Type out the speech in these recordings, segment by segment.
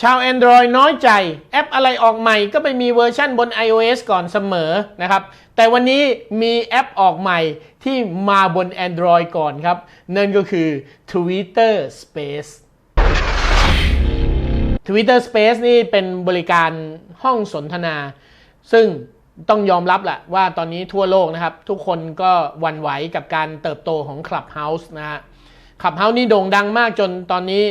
ชาว Android น้อยใจแอปอะไรออกใหม่ก็ไปมีเวอร์ชั่นบน iOS ก่อนเสมอนะครับ แต่วันนี้มีแอปออกใหม่ที่มาบน Android ก่อนครับ นั่นก็คือ Twitter Space Twitter Space นี่เป็นบริการห้องสนทนา ซึ่งต้องยอมรับแหละว่าตอนนี้ทั่วโลกนะครับ ทุกคนก็วันไหวกับการเติบโตของ Clubhouse นะฮะ Clubhouse นี่โด่งดังมากจนตอนนี้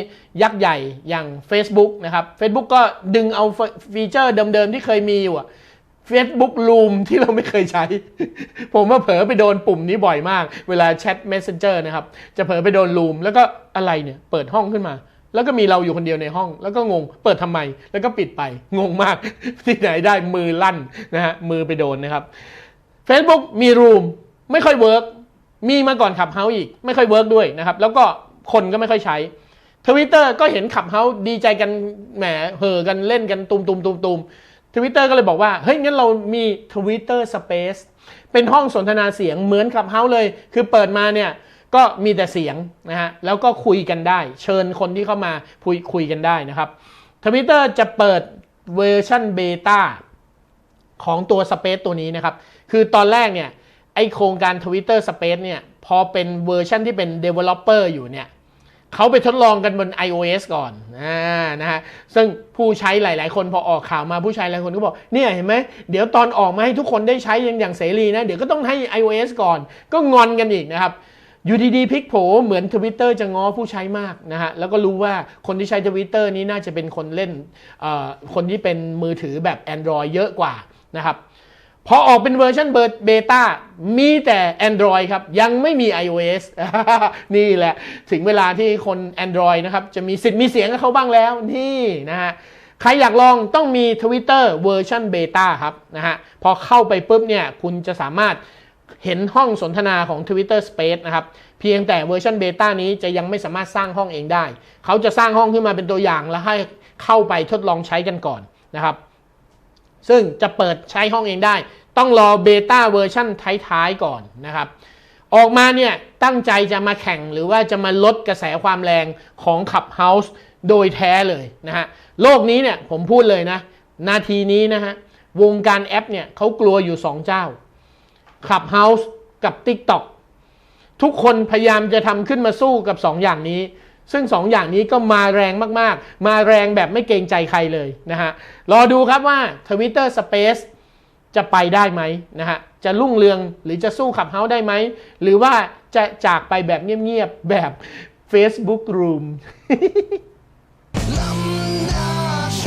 ยักษ์ใหญ่อย่าง Facebook นะครับ Facebook ก็ดึงเอาฟีเจอร์เดิมๆที่เคยมีอยู่อะ Facebook Room ที่เราไม่เคยใช้ ผมว่าเผลอไปโดนปุ่มนี้บ่อยมาก เวลาแชท Messenger นะครับ จะเผลอไปโดน Room แล้วก็อะไรเนี่ย เปิดห้องขึ้นมา แล้วก็มีเราอยู่คนเดียวในห้อง แล้วก็งง เปิดทำไม แล้วก็ปิดไป งงมาก ที่ไหนได้มือลั่นนะฮะ มือไปโดนนะครับ Facebook มี Room ไม่ค่อยเวิร์ก มีมาก่อนขับเฮาอีกไม่ค่อยเวิร์กด้วยนะครับ แล้วก็คนก็ไม่ค่อยใช้ทวิตเตอร์ก็เห็นขับเฮาดีใจกันแหมเห่อกันเล่นกันตุมตุมตุมตุมทวิตเตอร์ก็เลยบอกว่า เฮ้ย งั้นเรามี Twitter Space เป็นห้องสนทนาเสียงเหมือนขับเฮาเลย คือเปิดมาเนี่ยก็มีแต่เสียงนะฮะแล้วก็คุยกันได้ เชิญคนที่เข้ามาคุยคุยกันได้นะครับทวิตเตอร์จะเปิดเวอร์ชันเบต้าของตัว Space ตัวนี้นะครับ คือตอนแรกเนี่ย ไอโครงการ Twitter Space เนี่ย พอเป็นเวอร์ชันที่เป็น Developer อยู่เนี่ยเขาไปทดลองกันบน iOS ก่อนอ่านะฮะซึ่งผู้ใช้หลาย ๆ คนพอออกข่าวมาผู้ใช้หลายคนก็บอกเนี่ยเห็นไหมเดี๋ยวตอนออกมาให้ทุกคนได้ใช้อย่างอย่างเสรีนะเดี๋ยวก็ต้องให้ iOS ก่อน ก็งอนกันอีกนะครับอยู่ดีๆพลิกโผเหมือน Twitter จะง้อผู้ใช้มากนะฮะแล้วก็รู้ว่าคนที่ใช้ Twitter นี้น่าจะเป็นคนเล่นเอ่อคนที่เป็นมือถือแบบ Android เยอะกว่านะครับ พอออกเป็นเวอร์ชันเบต้ามีแต่ Android ครับ ยังไม่มี iOS นี่แหละ ถึงเวลาที่คน Android นะครับ จะมีสิทธิ์มีเสียงกับเขาบ้างแล้ว นี่นะฮะ ใครอยากลองต้องมี Twitter เวอร์ชันเบต้าครับนะฮะ พอเข้าไปปุ๊บเนี่ย คุณจะสามารถเห็นห้องสนทนาของ Twitter Space นะครับ เพียงแต่เวอร์ชันเบต้านี้จะยังไม่สามารถสร้างห้องเองได้ เขาจะสร้างห้องขึ้นมาเป็นตัวอย่างแล้วให้เข้าไปทดลองใช้กันก่อนนะครับ ซึ่งจะเปิดใช้ห้องเองได้ ต้องรอเบต้าเวอร์ชันท้ายๆก่อนนะครับ ออกมาเนี่ยตั้งใจจะมาแข่งหรือว่าจะมาลดกระแสความแรงของ Clubhouse โดยแท้เลยนะฮะ โลกนี้เนี่ยผมพูดเลยนะ นาทีนี้นะฮะ วงการแอปเนี่ยเขากลัวอยู่ 2 เจ้า Clubhouse กับ TikTok ทุกคนพยายามจะทำขึ้นมาสู้กับ 2 อย่างนี้ ซึ่ง2ออย่างนี้ก็มาแรงมากๆ มาแรงแบบไม่เกรงใจใครเลยนะฮะ รอดูครับว่า Twitter Space จะไปได้ไหมนะฮะ จะรุ่งเรืองหรือจะสู้ขับเฮาได้ไหม หรือว่าจะจากไปแบบเงียบๆ แบบ Facebook Room ลำนาโช